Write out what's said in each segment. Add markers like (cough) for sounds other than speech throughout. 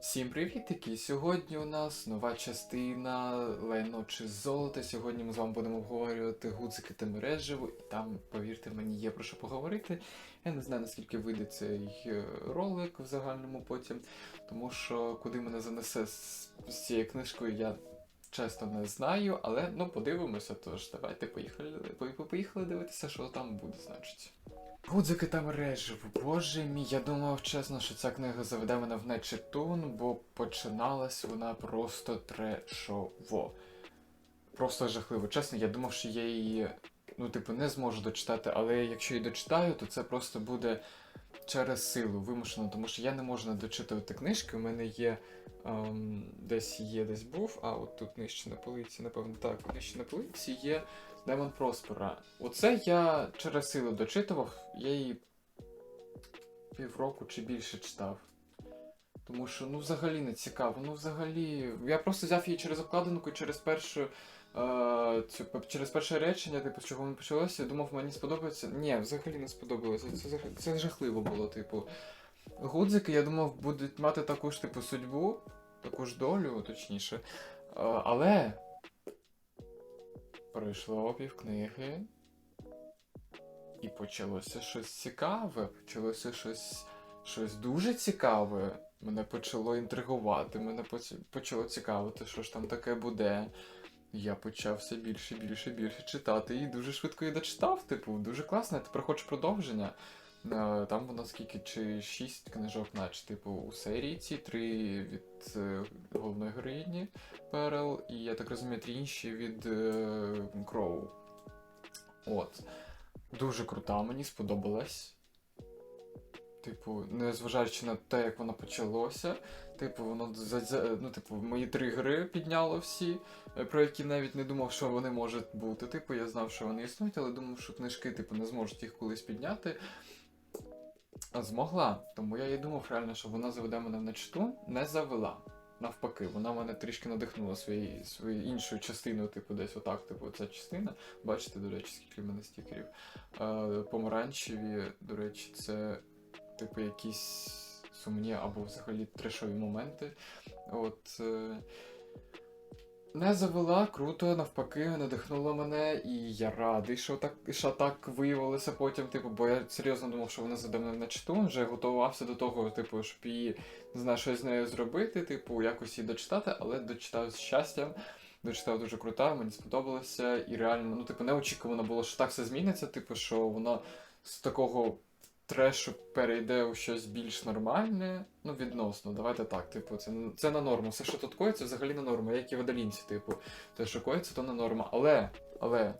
Всім привітики! Сьогодні у нас нова частина Лайно чи золото. Сьогодні ми з вами будемо обговорювати гудзики та мережеву, і там, повірте мені, є про що поговорити. Я не знаю, наскільки вийде цей е, ролик в загальному потім, тому що куди мене занесе з, з цією книжкою, я чесно не знаю, але ну подивимося, тож давайте поїхали, поїхали дивитися, що там буде, значить. Гудзики та мережево. Боже мій, я думав чесно, що ця книга заведе мене в нечитун, бо починалась вона просто трешово. Просто жахливо. Чесно, я думав, що я її, ну, типу, не зможу дочитати, але якщо її дочитаю, то це просто буде через силу вимушено, тому що я не можу дочитувати книжки. У мене є ем, десь є, десь був, а от тут нижче на полиці, напевно, так, нижче на полиці є Демон Проспера. Оце я через силу дочитував, я її півроку чи більше читав. Тому що ну взагалі не цікаво. Ну взагалі. Я просто взяв її через обкладинку, через першу. Е, цю, через перше речення, типу, чого воно почалося, я думав, мені сподобається. Ні, взагалі не сподобалося. Це, це жахливо було, типу. Гудзики, я думав, будуть мати таку ж типу судьбу, таку ж долю, точніше. Е, але пройшло півкниги. І почалося щось цікаве. Почалося щось, щось дуже цікаве. Мене почало інтригувати, мене почало цікавити, що ж там таке буде. Я почав все більше, більше, більше читати і дуже швидко її дочитав. Типу, дуже класно, тепер хочу продовження. Е, Там воно скільки, чи шість книжок, наче, типу, у серії ці, три від е, головної героїні Перел, і я так розумію, три інші від е, Кроу. От. Дуже крута, мені сподобалась. Типу, незважаючи на те, як воно почалося. Типу, воно ну, типу, мої тригери підняло всі, е, про які навіть не думав, що вони можуть бути. Типу, я знав, що вони існують, але думав, що книжки, типу, не зможуть їх колись підняти. Змогла. Тому я і думав реально, що вона заведе мене в нечту, не завела. Навпаки, вона мене трішки надихнула своєю своєю іншою частиною, типу, десь отак, типу, ця частина. Бачите, до речі, скільки в мене стікерів. Е, помаранчеві, до речі, це типу якісь сумні або взагалі трешові моменти. От. Е, не завела, круто, навпаки, надихнула мене, і я радий, що так, що так виявилося потім, типу, бо я серйозно думав, що вона заде мене на читу, вже готувався до того, типу, щоб її, не знаю, щось з нею зробити, типу, якось її дочитати, але дочитав з щастям. Дочитав дуже крута, мені сподобалося, і реально, ну, типу, неочікувано було, що так все зміниться, типу, що воно з такого трешу перейде у щось більш нормальне, ну, відносно, давайте так, типу, це, це на норму. Все, що тут коїться, взагалі на норму, як і в Адалінці, типу, те, що коїться, то на норма. Але, але,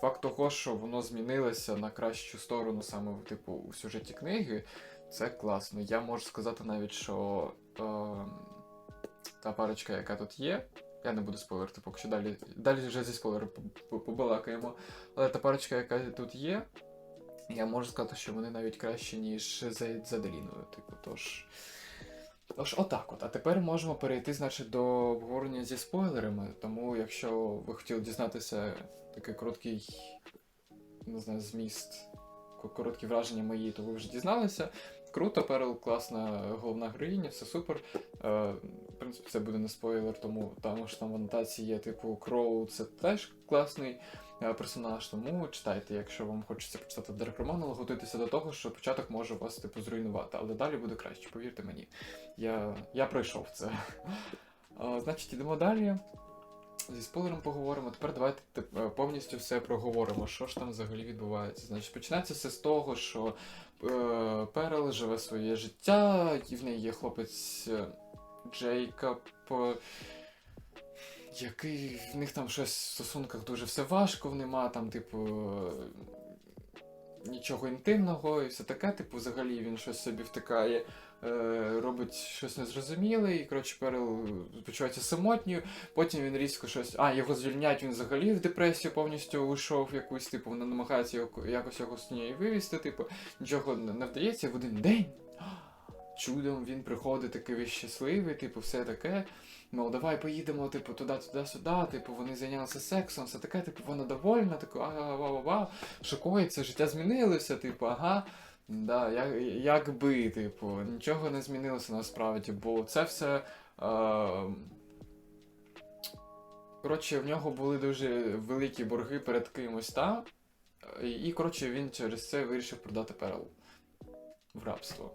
факт того, що воно змінилося на кращу сторону саме, типу, у сюжеті книги, це класно. Я можу сказати навіть, що е, та парочка, яка тут є, я не буду спойлерити, поки що далі. Далі вже зі спойлером по- по- побалакаємо. Але та парочка, яка тут є, я можу сказати, що вони навіть кращі, ніж за, Деліною. Типу, тож. Тож, отак от. А тепер можемо перейти, значить, до обговорення зі спойлерами. Тому, якщо ви хотіли дізнатися такий короткий, не знаю, зміст, короткі враження мої, то ви вже дізналися. Круто, Перл класна головна героїня, все супер. Е, в принципі, це буде не спойлер, тому тому що там в анотації є, типу, Кроу, це теж класний персонаж. Тому читайте, якщо вам хочеться почитати Дарк Роман, але готуйтеся до того, що початок може вас типу зруйнувати, але далі буде краще, повірте мені. Я, я пройшов це. Е, значить, йдемо далі. Зі спойлером поговоримо. Тепер давайте е, повністю все проговоримо, що ж там взагалі відбувається. Значить, починається все з того, що е, Перел живе своє життя, і в неї є хлопець е, Джейкоб, е, який в них там щось в стосунках дуже все важко, нема там, типу. Нічого інтимного і все таке, типу, взагалі він щось собі втикає, е, робить щось незрозуміле, і коротше Перел почувається самотньою. Потім він різко щось. А, його звільнять, він взагалі в депресію повністю уйшов якусь, типу, вона намагається його, якось його з неї вивести, типу, нічого не вдається в один день. Чудом він приходить такий весь щасливий, типу, все таке. Мов, давай поїдемо, типу, туди, туди, сюди, типу, вони зайнялися сексом, все таке, типу, вона довольна, таку, ага, ва, ва, ва, шокується, життя змінилося, типу, ага, Да, як, якби, типу, нічого не змінилося насправді, бо це все. Е, коротше, в нього були дуже великі борги перед кимось там. І, коротше, він через це вирішив продати Перл в рабство,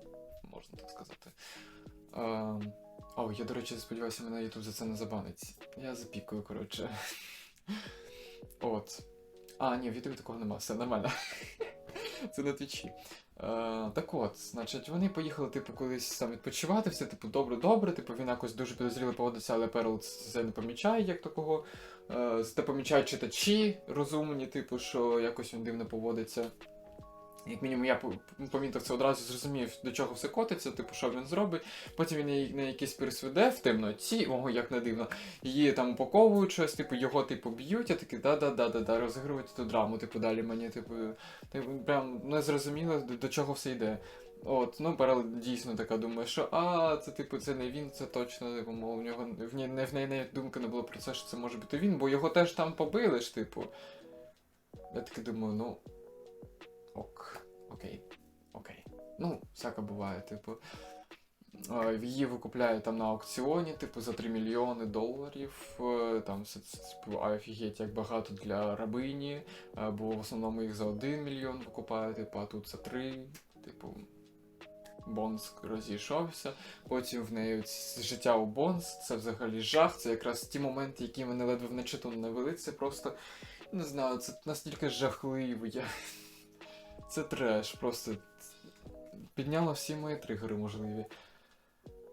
можна так сказати. Е, о, я, до речі, сподіваюся, мене YouTube за це не забанить. Я запікую, коротше. От. А, ні, в Ютубі такого нема, все нормально. (laughs) Це на твічі. Е, так от, значить, вони поїхали, типу, колись там відпочивати, все, типу, добре-добре, типу, він якось дуже підозріло поводиться, але Перл це не помічає, як такого. Е, це помічають читачі розумні, типу, що якось він дивно поводиться. Як мінімум, я помітив це одразу, зрозумів, до чого все котиться, типу, що він зробить. Потім він її на якийсь пересведе в темноті, ого, як не дивно, її там упаковують щось, типу, його типу б'ють, я такий, да-да-да-да-да, розігрують ту драму, типу, далі мені, типу, типу прям не зрозуміло, до, до чого все йде. От, ну, Перл дійсно така думає, що а, це типу, це не він, це точно, типу, мов, в нього в ній не в неї навіть думки не було про це, що це може бути він, бо його теж там побили ж, типу. Я таки думаю, ну. Ок, окей, окей. Ну, всяке буває, типу. Її викупляють там на аукціоні, типу, за 3 мільйони доларів. Е, Там все типу, офігеть, як багато для рабині. Бо в основному їх за 1 мільйон викупають, типу, а тут за 3. Типу, Бонс розійшовся. Потім в неї життя у Бонс, це взагалі жах. Це якраз ті моменти, які мене ледве вночі не вели. Це просто не знаю, це настільки жахливо. Я... Це треш, просто підняло всі мої тригери можливі.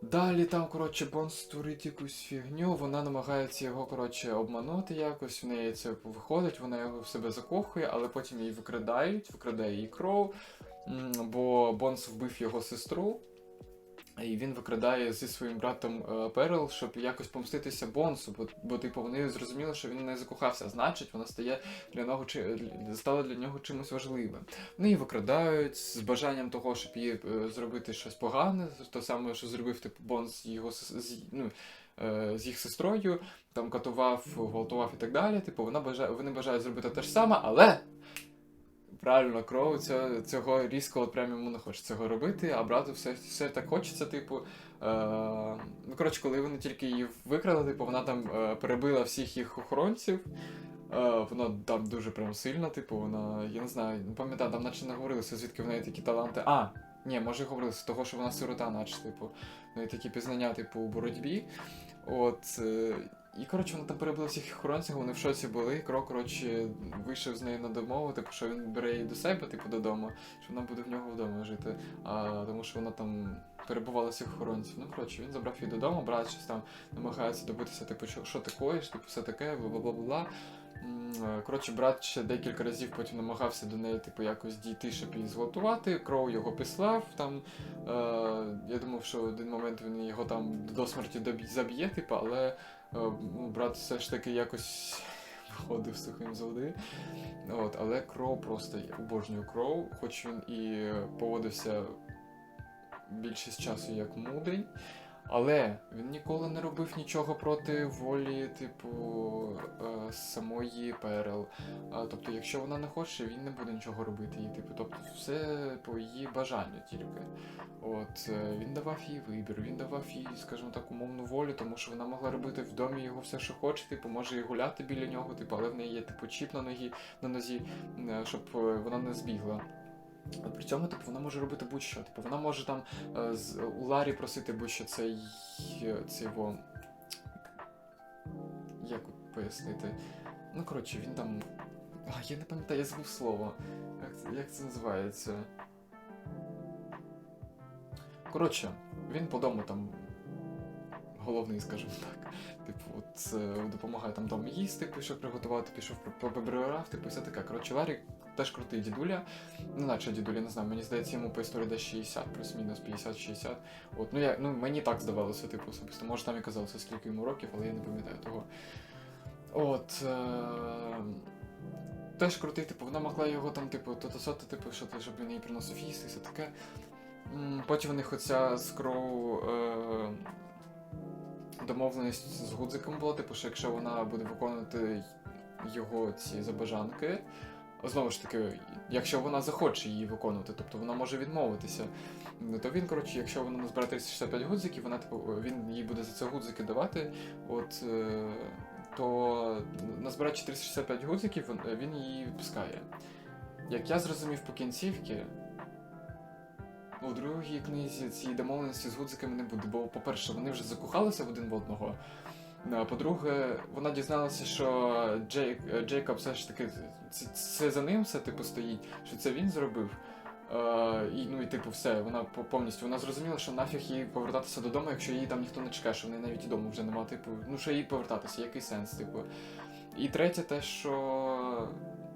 Далі там, коротше, Бонс створить якусь фігню, вона намагається його, коротше, обманути якось, в неї це виходить, вона його в себе закохує, але потім її викрадають, викрадає її кров, бо Бонс вбив його сестру. І він викрадає зі своїм братом е, Перл, щоб якось помститися Бонсу, бо, бо типу вони зрозуміли, що він в неї закохався, значить, вона стає для нього стала для нього чимось важливим. Вони її викрадають з бажанням того, щоб їй е, зробити щось погане, те саме, що зробив типу Бонс його з, ну, е, з їх сестрою, там катував, гвалтував і так далі. Типу, вона бажає, вони бажають зробити те ж саме, але. Правильно, кров цього, цього різко от прям йому не хоче цього робити, а брату все, все так хочеться, типу. Е, ну, коротше, коли вони тільки її викрали, типу, вона там е, перебила всіх їх охоронців. Е, вона там дуже прям сильна, типу, вона, я не знаю, не пам'ятаю, там наче не говорилося, звідки в неї такі таланти. А, ні, може говорилося, того, що вона сирота, наче, типу, в неї такі пізнання, типу, у боротьбі. От. І коротше, вона там перебила всіх охоронців, вони в шоці були. Крок, коротше, вийшов з нею на домову, типу, що він бере її до себе, типу, додому, що вона буде в нього вдома жити. А тому що вона там перебувала всіх охоронців. Ну, коротше, він забрав її додому, брат щось там намагається добитися, типу, що, що ти коїш, типу, все таке, бла-бла-бла. Е, Коротше, брат ще декілька разів потім намагався до неї, типу, якось дійти, щоб її зґвалтувати. Кров його післав. Там, е, я думав, що в один момент він його там до смерті заб'є, типу, але брат все ж таки якось виходив сухим з води. От, але кров просто я обожнюю кров, хоч він і поводився більшість часу як мудрий. Але він ніколи не робив нічого проти волі, типу, е, самої Перел. Тобто, якщо вона не хоче, він не буде нічого робити їй. Типу, тобто, все по її бажанню тільки. От е, він давав їй вибір, він давав їй, скажімо так, умовну волю, тому що вона могла робити в домі його все, що хоче, типу, може і гуляти біля нього, типу, але в неї є типу чіп на ногі на нозі, е, щоб вона не збігла. При цьому, типу, вона може робити будь-що. Типу, вона може там е, з, у Ларі просити будь-що цей, цей його. Як пояснити? Ну, коротше, він там. А, я не пам'ятаю, я забув слово. Як, як це називається? Коротше, він по дому там. Головний, скажімо так. Типу, от допомагає там дом їсти, пішов приготувати, пішов по- поприбирав, типу, все таке. Коротше, Ларі теж крутий дідуля. Ну, наче дідуля, не знаю, мені здається, йому по історії десь 60, плюс-мінус 50-60. От, ну, я, ну мені так здавалося, типу, особисто. Може там і казалося, скільки йому років, але я не пам'ятаю того. От. Е- теж крутий, типу, вона могла його там, типу, то типу, що ти, щоб він їй приносив їсти, і все таке. Потім у них оця з е- домовленість з Гудзиком була, типу, що якщо вона буде виконувати його ці забажанки, знову ж таки, якщо вона захоче її виконувати, тобто вона може відмовитися. Ну, То він, коротше, якщо вона назбирає 365 гудзиків, вона типу, він їй буде за це гудзики давати. От е, то назбирає 465 гудзиків, він- її відпускає. Як я зрозумів по кінцівці, у другій книзі цієї домовленості з гудзиками не буде, бо, по-перше, вони вже закохалися в один в одного. А по-друге, вона дізналася, що Джейк, Джейкоб все ж таки це, це за ним все типу стоїть, що це він зробив. Е, і, ну і типу, все, вона повністю вона зрозуміла, що нафіг їй повертатися додому, якщо її там ніхто не чекає, що в неї навіть і дому вже нема, типу, ну що їй повертатися, який сенс, типу. І третє, те, що.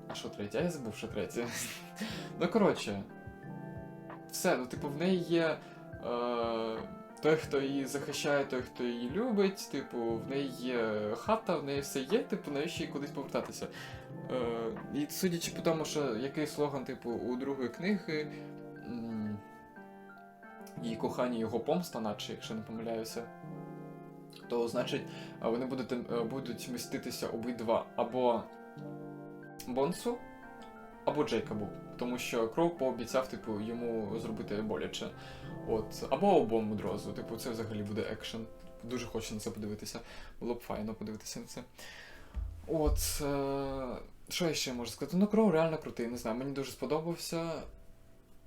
А що третє? А я забув, що третє. (laughs) ну коротше, все, ну, типу, в неї є. Е, той, хто її захищає, той, хто її любить, типу, в неї є хата, в неї все є, типу, навіщо їй кудись повертатися. Е, і судячи по тому, що який слоган, типу, у другої книги, її кохання, його помста, наче, якщо не помиляюся, то значить, вони будуть, е, будуть мститися обидва або Бонсу, або Джейкобу. Тому що Кроу пообіцяв, типу, йому зробити боляче. От, або обом одразу. Типу, це взагалі буде екшен. Дуже хочу на це подивитися. Було б файно подивитися на це. От. Е... Що я ще можу сказати? Ну, Кроу реально крутий, не знаю, мені дуже сподобався.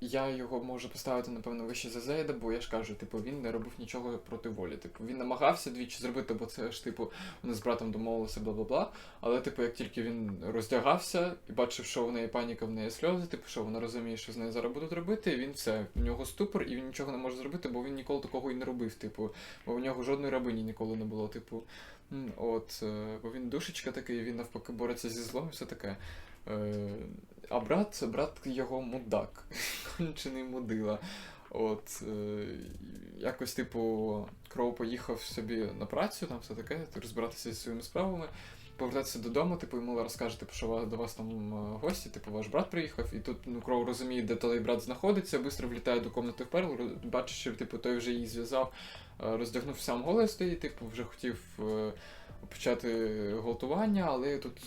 Я його можу поставити, напевно, вище за Зейда, бо я ж кажу, типу, він не робив нічого проти волі. Типу, він намагався двічі зробити, бо це ж, типу, вони з братом домовилися, бла бла бла. Але, типу, як тільки він роздягався і бачив, що в неї паніка, в неї сльози, типу, що вона розуміє, що з нею зараз будуть робити, він все, в нього ступор, і він нічого не може зробити, бо він ніколи такого і не робив, типу, бо в нього жодної рабині ніколи не було, типу. От, е, бо він душечка такий, він навпаки бореться зі злом і все таке. Е, А брат, брат його мудак, (laughs) кончений мудила. От, е, якось, типу, Кроу поїхав собі на працю, там все таке, розбиратися зі своїми справами, повертатися додому, типу, йому розкаже, типу, що до вас там е, гості, типу, ваш брат приїхав, і тут ну, Кроу розуміє, де той брат знаходиться, швидко влітає до комнати в Перл, бачить, що типу, той вже її зв'язав, е, роздягнув сам голий стоїть, типу, вже хотів. е, Почати гвалтування, але тут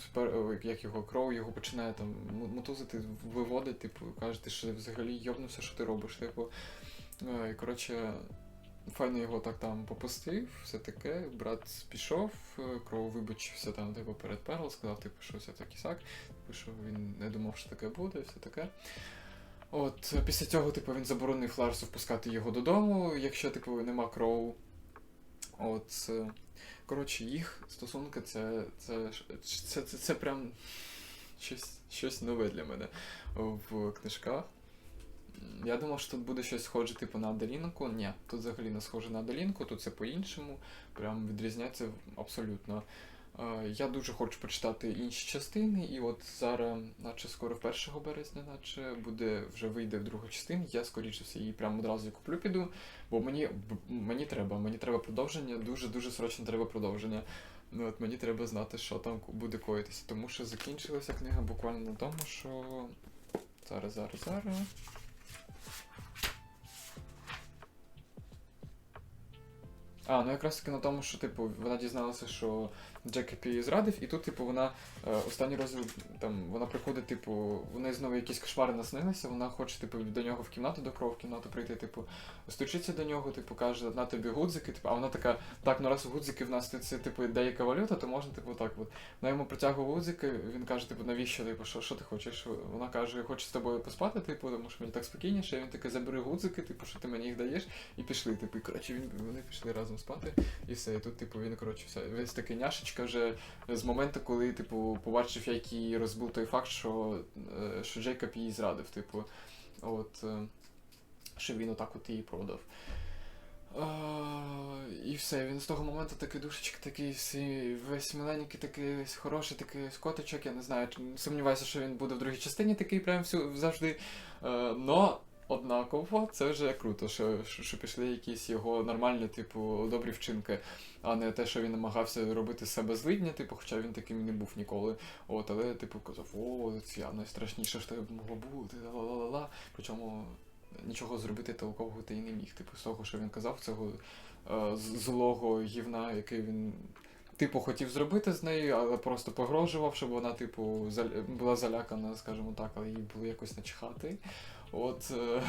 як його кров його починає там мотузити, виводить, типу, каже, ти що взагалі йобнувся, що ти робиш, типу. І коротше, файно його так там попустив, все таке. Брат пішов, е, кров вибачився там, типу, перед Перл, сказав, типу, що все так і сяк, типу, що він не думав, що таке буде, все таке. От, після цього, типу, він заборонив Ларсу впускати його додому, якщо, типу, нема кров. От. е, Коротше, їх стосунки це, це, це, це, це прям щось, щось нове для мене в книжках. Я думав, що тут буде щось схоже, типу, на Аделінку. Ні, тут взагалі не схоже на Аделінку, тут це по-іншому. Прям відрізняється абсолютно. Е, Я дуже хочу почитати інші частини, і от зараз, наче скоро 1 березня, наче буде вже вийде в другу частину. Я скоріше все її прямо одразу куплю піду, бо мені, мені треба, мені треба продовження, дуже дуже срочно треба продовження. Ну от мені треба знати, що там буде коїтися, тому що закінчилася книга буквально на тому, що зараз, зараз, зараз. А, ну якраз таки на тому, що типу вона дізналася, що Джекіп її зрадив, і тут, типу, вона е, останній розділ, там вона приходить, типу, неї знову якісь кошмари наснилися, вона хоче, типу, до нього в кімнату, до кров в кімнату прийти, типу, стучиться до нього, типу, каже, на тобі гудзики, типу, а вона така, так, ну раз гудзики в нас це, це типу деяка валюта, то можна, типу, так от. Вона йому притягує гудзики, він каже, типу, навіщо, типу, що, що ти хочеш? Вона каже, хочу з тобою поспати, типу, тому що мені так спокійніше. Він такий, забери гудзики, типу, що ти мені їх даєш, і пішли. Типу, і коротше, він, вони пішли разом спати, і все. І тут, типу, він, коротше, все. Весь такий няшечка вже з моменту, коли, типу, побачив, як її розбив той факт, що, е, що Джейкоб її зрадив, типу. От, е, що він отак от її продав. А, і все, він з того моменту такий душечка, такий всі, весь миленький, такий весь хороший, такий котичок, я не знаю, сумніваюся, що він буде в другій частині такий прям всю, завжди. Но однаково це вже круто, що, що, пішли якісь його нормальні, типу, добрі вчинки, а не те, що він намагався робити себе злидня, типу, хоча він таким не був ніколи. От, але, типу, казав, о, я найстрашніше, що могло бути, ла-ла-ла-ла. Причому нічого зробити толкового ти і не міг. Типу, з того, що він казав, цього е, злого гівна, який він типу, хотів зробити з нею, але просто погрожував, щоб вона, типу, заля- була залякана, скажімо так, але їй було якось начхати. От е,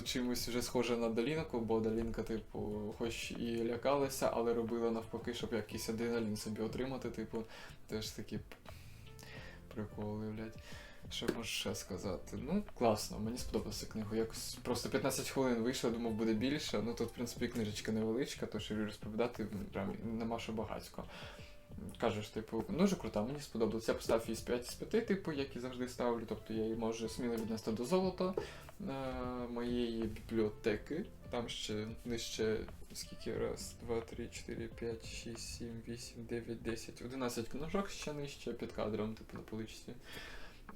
(laughs) чимось вже схоже на Далінку, бо Далінка, типу, хоч і лякалася, але робила навпаки, щоб якийсь адреналін собі отримати, типу, теж такі приколи, блядь. Що можу ще сказати? Ну, класно, мені сподобалася книга. Якось просто 15 хвилин вийшло, думав, буде більше. Ну тут, в принципі, книжечка невеличка, тож розповідати прям нема що багатько. Кажеш, типу, дуже крута, мені сподобалось. Я поставив її з 5 з 5, типу, як і завжди ставлю. Тобто я її можу сміло віднести до золота е, моєї бібліотеки. Там ще нижче скільки раз, 2, 3, 4, 5, 6, 7, 8, 9, 10, 11 книжок ще нижче під кадром, типу на поличці.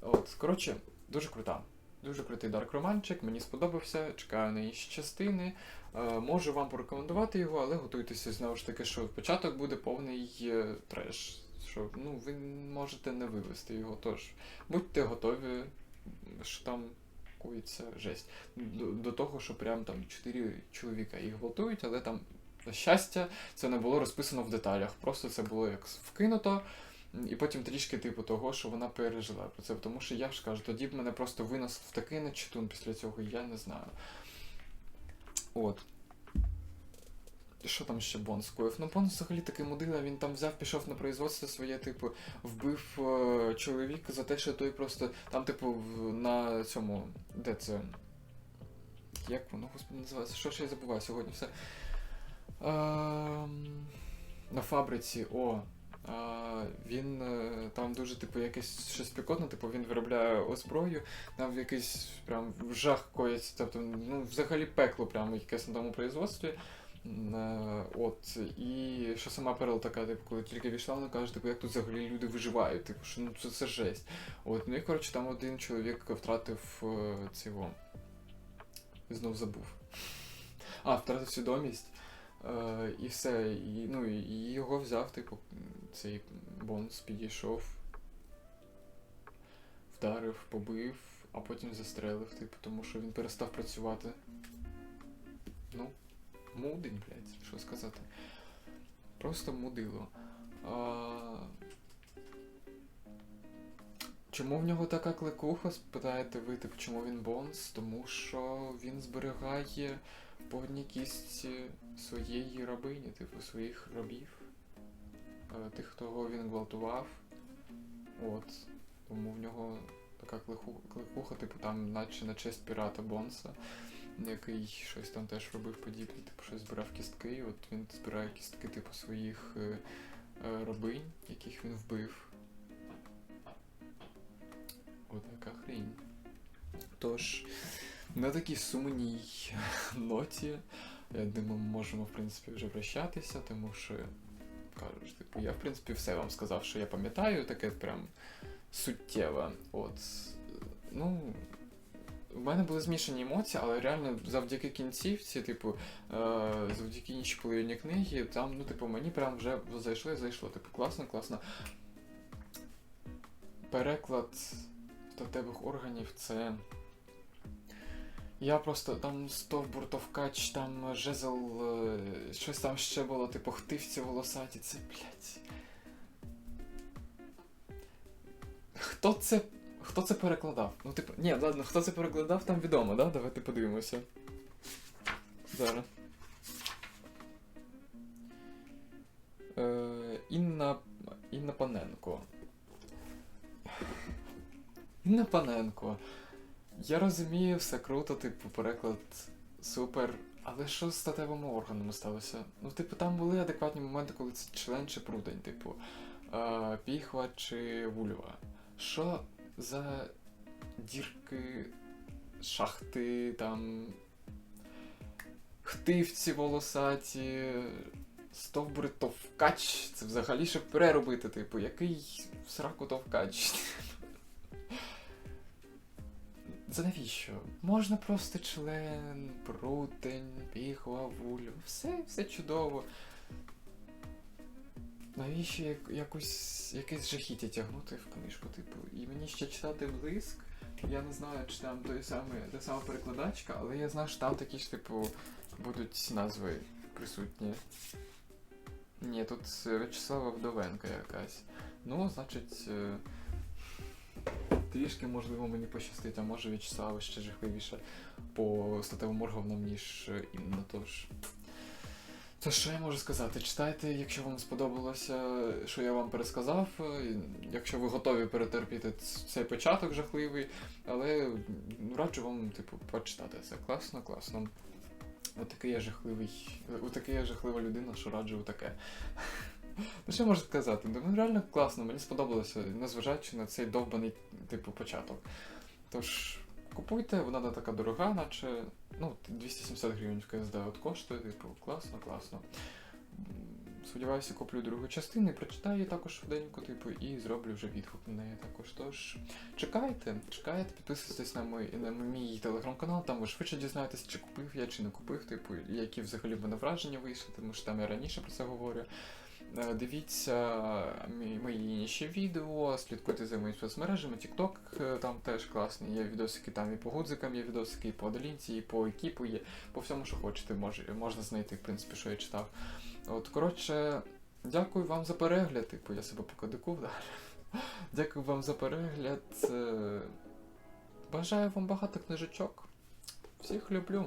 От, коротше, дуже крута. Дуже крутий дарк романчик, мені сподобався, чекаю на інші частини. Е, можу вам порекомендувати його, але готуйтеся знову ж таки, що початок буде повний е, треш. Що ну, ви можете не вивести його. Тож будьте готові, що там коїться жесть. До, до того, що прям там чотири чоловіка їх гвалтують, але там, на щастя, це не було розписано в деталях. Просто це було як вкинуто. І потім трішки, типу, того, що вона пережила про це. Тому що я ж кажу, тоді б мене просто винесло в такий нечитун після цього, я не знаю. От. Що там ще Бон скоїв? Ну, Бон взагалі такий мудила, він там взяв, пішов на производство своє, типу, вбив е, чоловіка за те, що той просто. Там, типу, на цьому. Де це? Як воно, господи, називається? Що ж я забуваю сьогодні все? Ем, на фабриці, о. Він е, там дуже, типу, якесь щось пікотне, типу він виробляє озброю, там якийсь прям жах коїться, тобто, ну, взагалі пекло прямо якесь на тому производстві. Е, От, і що сама Перл така, типу, коли тільки війшла, вона каже, типу, як тут взагалі люди виживають, типу, що ну це, це жесть. От, ну і коротше, там один чоловік втратив е, цього. Знов забув. А, втратив свідомість. Е, і все. І, ну, і його взяв, типу, цей Бонс підійшов, вдарив, побив, а потім застрелив, типу, тому що він перестав працювати. Ну, мудень, блядь, що сказати. Просто мудило. А... Чому в нього така кликуха, спитаєте ви, типу, чому він бонс? Тому що він зберігає по одній кістці своєї рабині, типу, своїх рабів. Е, Тих, хто він гвалтував. От. Тому в нього така клиху, кликуха, типу, там, наче на честь пірата Бонса, який щось там теж робив подібне, типу, щось збирав кістки. і От він збирає кістки, типу, своїх е, е, рабинь, яких він вбив. Отака хрінь. Тож, на такій сумній (laughs) ноті, я думаю, ми можемо, в принципі, вже прощатися, тому що кажеш, типу, я, в принципі, все вам сказав, що я пам'ятаю, таке прям суттєве. От. Ну. В мене були змішані емоції, але реально завдяки кінцівці, типу, е, завдяки іншій половині книги, там, ну, типу, мені прям вже зайшло і зайшло. Типу, класно, класно. Переклад статевих органів це. Я просто там стовбур, товкач, там жезл, е, щось там ще було, типу хтивці волосаті, це, блядь. Хто це. Хто це перекладав? Ну, типу, ні, ладно, хто це перекладав, там відомо, да? Давайте подивимося. Зараз. Е, Інна. Інна Паненко. Інна Паненко. Я розумію, все круто, типу, переклад супер. Але що з статевими органами сталося? Ну, типу, там були адекватні моменти, коли це член чи прудень, типу, е, піхва чи вульва. Що за дірки, шахти, там. Хтивці волосаті, стовбури товкач. Це взагалі щоб переробити, типу, який сраку товкач. Це навіщо? Можна просто член, прутень, піхва, вулю. Все, все чудово. Навіщо як, якусь, якесь жахіття тягнути в книжку, типу, і мені ще читати блиск. Я не знаю, чи там той самий, та сама перекладачка, але я знаю, що там такі ж, типу, будуть назви присутні. Ні, тут е, В'ячеслава Вдовенка якась. Ну, значить. Трішки, можливо, мені пощастить, а може В'ячеслава ще жахливіше по статевим органам, ніж Інна, тож. То що я можу сказати? Читайте, якщо вам сподобалося, що я вам пересказав, якщо ви готові перетерпіти цей початок жахливий, але раджу вам, типу, почитати це. Класно, класно. Отакий я жахливий. Отакий я жахлива людина, що раджу таке. Ну що можу сказати? Ну реально класно, мені сподобалося, незважаючи на цей довбаний, типу, початок. Тож, купуйте, вона не така дорога, наче. Ну, 270 гривень в КСД от коштує, типу, класно, класно. Сподіваюся, куплю другу частину прочитаю її також швиденько, типу, і зроблю вже відгук на неї також. Тож, чекайте, чекайте, підписуйтесь на мій, на мій телеграм-канал, там ви швидше дізнаєтесь, чи купив я, чи не купив, типу, які взагалі в мене враження вийшли, тому що там я раніше про це говорю. Е, Дивіться мої інші відео, слідкуйте за моїми соцмережами, TikTok е, там теж класний, є відосики там і по гудзикам, є відосики і по Аделінці, і по екіпу є, по всьому, що хочете, мож, можна знайти, в принципі, що я читав. От, коротше, дякую вам за перегляд, типу, я себе покадикув далі. (laughs) Дякую вам за перегляд. е, Бажаю вам багато книжечок. Всіх люблю.